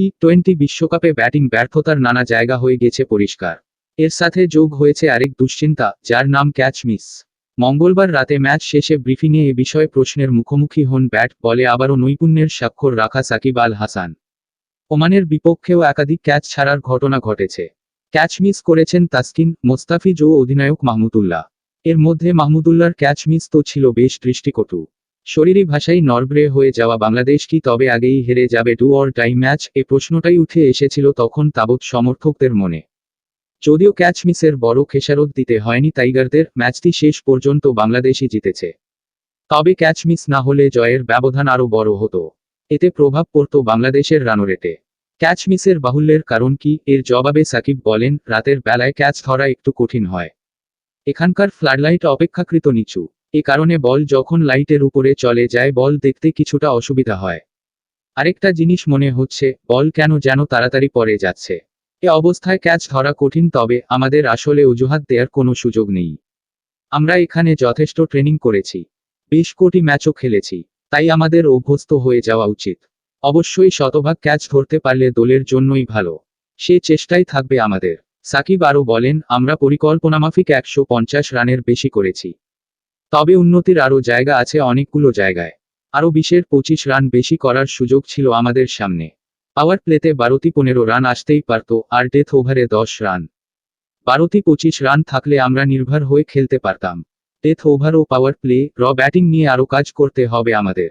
T twenty বিশ্বকাপে batting ব্যর্থতার নানা জায়গা হয়ে গেছে পরিষ্কার। এর সাথে যোগ হয়েছে আরেক দুশ্চিন্তা, যার নাম ক্যাচ মিস। মঙ্গলবার রাতে ম্যাচ শেষে ব্রিফিংয়ে এ বিষয়ে প্রশ্নের মুখোমুখি হন ব্যাট বলে আবারও নৈপুণ্যের স্বাক্ষর রাখা সাকিব আল হাসান। ওমানের বিপক্ষেও একাধিক ক্যাচ ছাড়ার ঘটনা ঘটেছে। ক্যাচ মিস করেছেন তাসকিন, মোস্তাফিজ ও অধিনায়ক মাহমুদুল্লাহ। এর মধ্যে মাহমুদুল্লাহর ক্যাচ মিস তো ছিল বেশ দৃষ্টিকটু। শরীরী ভাষায় নরব্রে হয়ে যাওয়া বাংলাদেশ কি তবে আগেই হেরে যাবে ডু অর টাই ম্যাচ? এ প্রশ্নটাই উঠে এসেছিল তখন তাবৎ সমর্থকদের মনে। যদিও ক্যাচ মিসের বড় খেসারত দিতে হয়নি টাইগারদের, ম্যাচটি শেষ পর্যন্ত বাংলাদেশই জিতেছে। তবে ক্যাচ মিস না হলে জয়ের ব্যবধান আরও বড় হতো। এতে প্রভাব পড়ত বাংলাদেশের রানরেটে। ক্যাচ মিসের বাহুল্যের কারণ কি? এর জবাবে সাকিব বলেন, রাতের বেলায় ক্যাচ ধরা একটু কঠিন হয়। এখানকার ফ্লাডলাইট অপেক্ষাকৃত নিচু। এ কারণে বল যখন লাইটের উপরে চলে যায়, বল দেখতে কিছুটা অসুবিধা হয়। আরেকটা জিনিস মনে হচ্ছে, বল কেন যেন তাড়াতাড়ি পড়ে যাচ্ছে। এ অবস্থায় ক্যাচ ধরা কঠিন, তবে আমাদের আসলে অজুহাত দেওয়ার কোনো সুযোগ নেই। আমরা এখানে যথেষ্ট ট্রেনিং করেছি। বেশ কোটি ম্যাচও খেলেছি, তাই আমাদের অভ্যস্ত হয়ে যাওয়া উচিত। অবশ্যই শতভাগ ক্যাচ ধরতে পারলে দলের জন্যই ভালো। সে চেষ্টাই থাকবে আমাদের। সাকিব আরও বলেন, আমরা পরিকল্পনামাফিক একশো পঞ্চাশ রানের বেশি করেছি। তবে উন্নতির আরও জায়গা আছে অনেকগুলো জায়গায়। আরও বিশের পঁচিশ রান বেশি করার সুযোগ ছিল আমাদের সামনে। পাওয়ার প্লেতে বারোটি পনেরো রান আসতেই পারত আর ডেথ ওভারে দশ রান। বারোটি পঁচিশ রান থাকলে আমরা নির্ভর হয়ে খেলতে পারতাম। ডেথ ওভার ও পাওয়ার প্লে র ব্যাটিং নিয়ে আরও কাজ করতে হবে আমাদের।